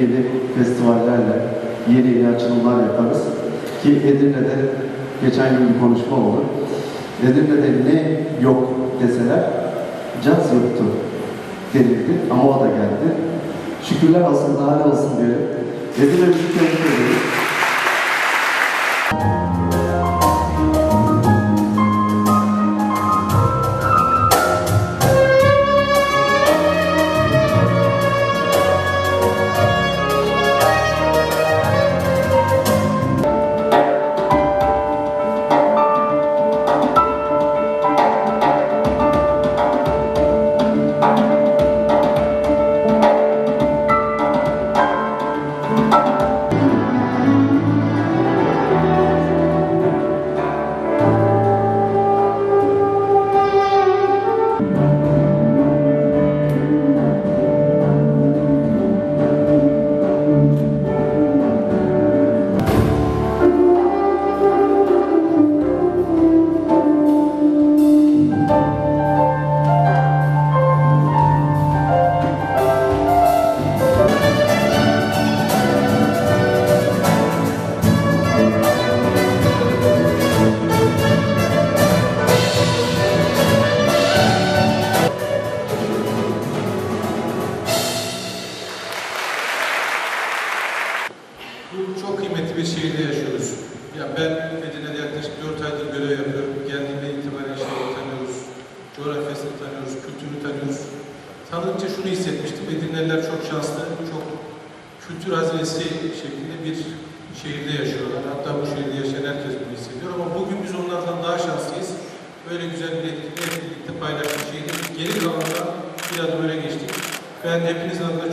Yeni festivallerle yeni yeni açılımlar yaparız. Ki Edirne'de geçen gün bir konuşma oldu. Edirne'de ne yok deseler caz yoktu denildi ama o da geldi. Şükürler olsun daha ne olsun diye. Edirne'mizi tebrik Bu çok kıymetli bir şehirde yaşıyoruz. Ya ben Edirne'de yaklaşık 4 aydır görev yapıyorum. Geldiğimde itibaren şehri tanıyoruz, coğrafyasını tanıyoruz, kültürünü tanıyoruz. Tanınca şunu hissetmiştim, Edirneliler çok şanslı, çok kültür hazinesi şeklinde bir şehirde yaşıyorlar. Hatta bu şehirde yaşayan herkes bunu hissediyor ama bugün biz onlardan daha şanslıyız. Böyle güzel bir etkinlikle birlikte paylaştık şehri. Geri kalanında bir adım öne geçtik. Ben hepinizin adına